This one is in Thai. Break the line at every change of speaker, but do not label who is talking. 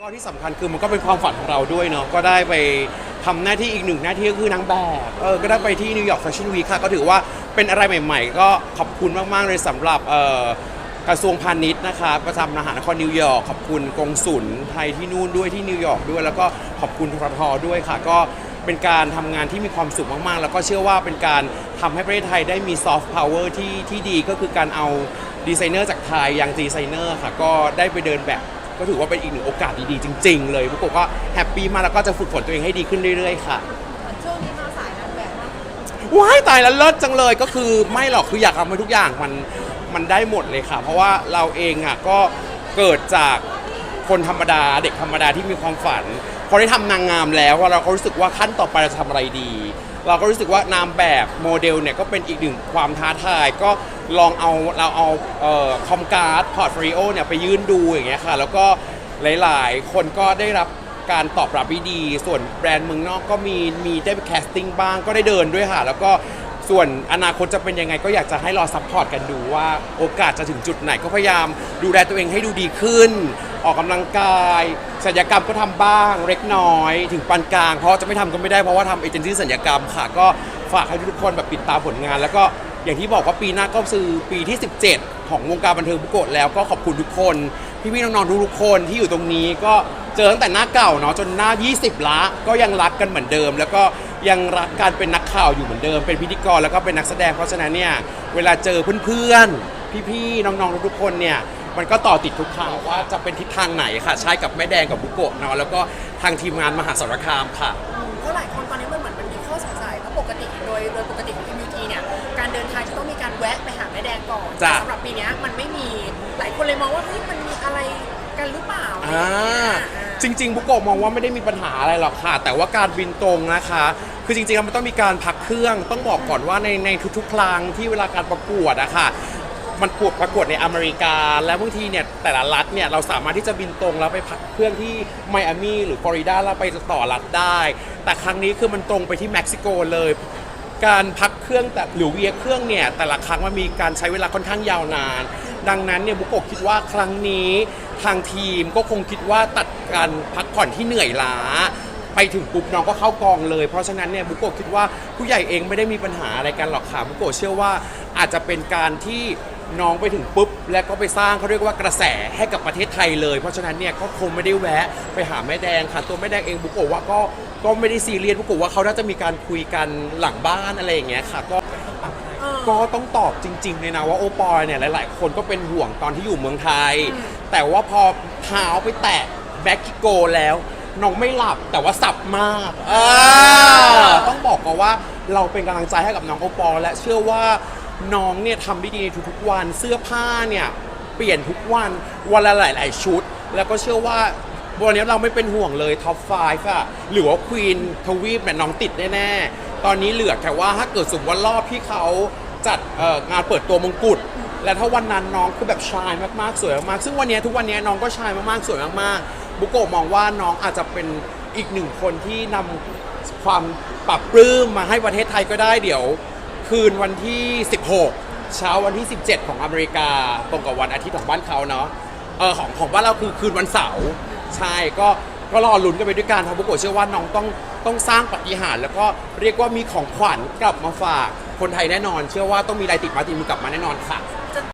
ก็ที่สำคัญคือมันก็เป็นความฝันของเราด้วยเนาะก็ได้ไปทำหน้าที่อีกหนึ่งหน้าที่ก็คือนางแบบเออก็ได้ไปที่นิวยอร์กแฟชั่นวีคค่ะก็ถือว่าเป็นอะไรใหม่ ๆ ก็ขอบคุณมากๆเลยสำหรับเอ่อกระทรวงพาณิชย์นะคะประจำมหานครนิวยอร์กขอบคุณกงสุลไทยที่นู่นด้วยที่นิวยอร์กด้วย แล้วก็ขอบคุณทรทด้วยค่ะ ก็เป็นการทำงานที่มีความสุขมากๆ แล้วก็เชื่อว่าเป็นการทำให้ประเทศไทยได้มีซอฟต์พาวเวอร์ที่ที่ดีก็คือการเอา ดีไซเนอร์จากไทยยังดีไซเนอร์ค่ะ ก็ได้ไปเดินแบบก็ถือว่าเป็นอีกหนึ่งโอกาสดีๆจริง ๆ เลยพวกผมก็แฮปปี้มากแล้วก็จะฝึกฝนตัวเองให้ดีขึ้นเรื่อยๆค่ะ
ช่วงนี้มาสายนางแบบมาก
ว้ายตายแล้วเลิศจังเลยก็คือไม่หรอกคืออยากทำให้ทุกอย่างมันมันได้หมดเลยค่ะ เพราะว่าเราเองอะก็เกิดจากคนธรรมดาเด็กธรรมดาที่มีความฝันพอได้ทำนางงามแล้วเราก็รู้สึกว่าขั้นต่อไปเราจะทำอะไรดี เราก็รู้สึกว่านามแบบโมเดลเนี่ยก็เป็นอีกหนึ่งความท้าทายก็ ลองเอาเราเอาคอมการ์ดพอร์ตฟลิโอเนี่ยไปยื่นดูอย่างเงี้ยค่ะ แล้วก็หลายๆ คนก็ได้รับการตอบรับที่ดี ส่วนแบรนด์เมืองนอกก็มีมีได้ไปแคสติ้งบ้างก็ได้เดินด้วยค่ะ แล้วก็ส่วนอนาคตจะเป็นยังไงก็อยากจะให้รอซัพพอร์ตกันดูว่าโอกาสจะถึงจุดไหนก็พยายามดูแลตัวเองให้ดูดีขึ้น ออกกำลังกายศัลยกรรมก็ทำบ้างเล็กน้อย ถึงปานกลาง เพราะจะไม่ทำก็ไม่ได้เพราะว่าทำเอเจนซี่ศัลยกรรมค่ะ ก็ฝากให้ทุกคนแบบปิดตามผลงาน แล้วก็ อย่างที่บอกว่าปีหน้าก็คือปีที่ 17 ของวงการบันเทิงบุโกะแล้วก็ขอบคุณทุกคน พี่ๆน้องๆทุกๆคนที่อยู่ตรงนี้ก็เจอตั้งแต่หน้าเก่าเนาะจนหน้า 20 ละก็ยังรักกันเหมือนเดิม แล้วก็ยังรักการเป็นนักข่าวอยู่เหมือนเดิม เป็นพิธีกรแล้วก็เป็นนักแสดงเพราะฉะนั้นเนี่ยเวลาเจอเพื่อนๆพี่ๆน้องๆทุกๆคนเนี่ยมันก็ต่อติดทุกครั้งว่าจะเป็นทิศทางไหนค่ะใช้กับแม่แดงกับบุโกะเนาะแล้วก็ทางทีมงานมหาสารคามค่ะ
เพราะหลายคนตอนนี้มันเหมือนมันมีข้อสงสัยเพราปกติโดยโดยปกติของ MUT เนี่ยการเดินทางจะต้องมีการแวะไปหาแม่แดงก่อน
จ้ะ
แต่สำหรับปีเนี้ยมันไม่มีหลายคนเลยมองว่าเฮ้ยมันมีอะไรกันหรือเปล่าอะไรอ
อ่า
ย่างเงี้ย
จริง ๆ บุโกะมองว่าไม่ได้มีปัญหาอะไรหรอกค่ะ แต่ว่าการบินตรงนะคะ คือจริงๆแล้วมันต้องมีการพักเครื่อง ต้องบอกก่อนว่าในในทุกๆ ครั้งที่เวลาการประกวดอะค่ะ มันปวดประกวดในอเมริกา แล้วบางทีเนี่ยแต่ละรัฐเนี่ยเราสามารถที่จะบินตรงแล้วไปพักเครื่องที่ไมอามีหรือฟลอริดาแล้วไปต่อรัฐได้ แต่ครั้งนี้คือมันตรงไปที่เม็กซิโกเลย การพักเครื่องแต่หรือเวียเครื่องเนี่ยแต่ละครั้งมันมีการใช้เวลาค่อนข้างยาวนาน ดังนั้นเนี่ยบุโกะคิดว่าครั้งนี้ทางทีมก็คงคิดว่าตัดการพักผ่อนที่เหนื่อยล้า ไปถึงปุ๊บน้องก็เข้ากองเลย เพราะฉะนั้นเนี่ยบุโกะคิดว่าผู้ใหญ่เองไม่ได้มีปัญหาอะไรกันหรอกค่ะบุโกะเชื่อว่าอาจจะเป็นการที่ น้องไปถึงปุ๊บ แล้วก็ไปสร้างเขาเรียกว่ากระแสให้กับประเทศไทยเลย เพราะฉะนั้นเนี่ยก็คงไม่ได้แวะไปหาแม่แดงค่ะ ตัวแม่แดงเองบุโกะว่าก็ก็ไม่ได้ซีเรียสบุโกะว่าเขาน่าจะมีการคุยกันหลังบ้านอะไรอย่างเงี้ยค่ะก็
เออ
ก็ต้องตอบจริงๆเลยนะว่าโอปอยเนี่ยหลาย ๆ คนก็เป็นห่วงตอนที่อยู่เมืองไทย แต่ว่าพอเท้าไปแตะแบ็กกิโกแล้วน้องไม่หลับแต่ว่าสับมากอ่าต้องบอกก่อนว่าเราเป็นกำลังใจให้กับน้องโอปอลและเชื่อว่า น้องเนี่ยทำได้ดีในทุกๆวันเสื้อผ้าเนี่ยเปลี่ยนทุกวันวันละหลาย ๆ ชุด แล้วก็เชื่อว่าวันนี้เราไม่เป็นห่วงเลยท็อป5อะหรือว่าควีนทวีปเนี่ยน้องติดแน่ๆ ตอนนี้เหลือแค่ว่าถ้าเกิดสมมติว่ารอบที่เขาจัดงานเปิดตัวมงกุฎและถ้าวันนั้นน้องคือแบบชายมากๆสวยมากๆซึ่งวันนี้ทุกวันนี้น้องก็ชายมากๆสวยมากๆ บุโกะมองว่าน้องอาจจะเป็นอีกหนึ่งคนที่นำความปรับปลื้มมาให้ประเทศไทยก็ได้เดี๋ยว คืนวันที่ 16 เช้าวันที่ 17 ของอเมริกาตรงกับวันอาทิตย์ของบ้านเขาเนาะเออของของบ้านเราคือคืนวันเสาร์ใช่ก็ก็รอลุ้นกันไปด้วยกันเพราะบุโกะเชื่อว่าน้องต้องต้องสร้างปฏิหารย์แล้วก็เรียกว่ามีของขวัญกลับมาฝากคนไทยแน่นอน เชื่อว่าต้องมีอะไรติดไมาติดมือกลับมาแน่นอนค่ะ